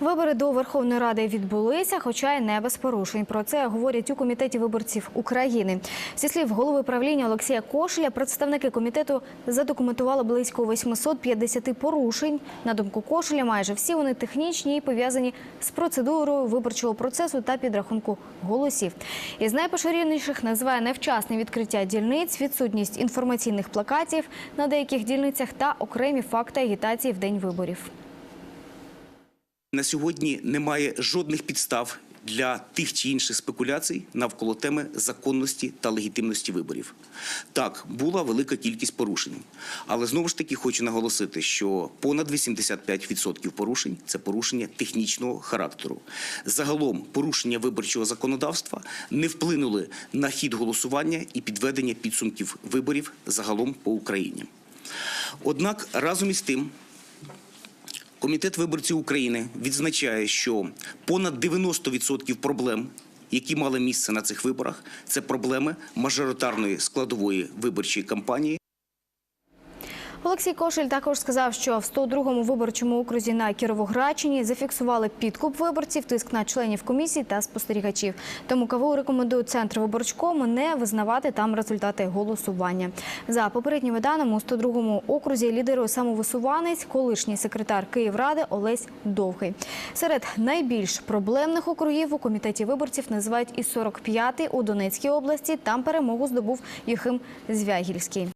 Вибори до Верховної Ради відбулися, хоча й не без порушень. Про це говорять у комітеті виборців України. Зі слів голови правління Олексія Кошеля, представники комітету задокументували близько 850 порушень. На думку Кошеля, майже всі вони технічні і пов'язані з процедурою виборчого процесу та підрахунку голосів. Із найпоширеніших називає невчасне відкриття дільниць, відсутність інформаційних плакатів на деяких дільницях та окремі факти агітації в день виборів. На сьогодні немає жодних підстав для тих чи інших спекуляцій навколо теми законності та легітимності виборів. Так, була велика кількість порушень, але знову ж таки хочу наголосити, що понад 85% порушень це порушення технічного характеру. Загалом порушення виборчого законодавства не вплинули на хід голосування і підведення підсумків виборів загалом по Україні. Однак разом із тим. Комітет виборців України відзначає, що понад 90% проблем, які мали місце на цих виборах, це проблеми мажоритарної складової виборчої кампанії. Олексій Кошель також сказав, що в 102-му виборчому окрузі на Кіровоградщині зафіксували підкуп виборців, тиск на членів комісії та спостерігачів. Тому КВУ рекомендує центр виборчкому не визнавати там результати голосування. За попередніми даними у 102-му окрузі лідирує самовисуванець, колишній секретар Київради Олесь Довгий. Серед найбільш проблемних округів у комітеті виборців називають і 45-й у Донецькій області. Там перемогу здобув Юхим Звягільський.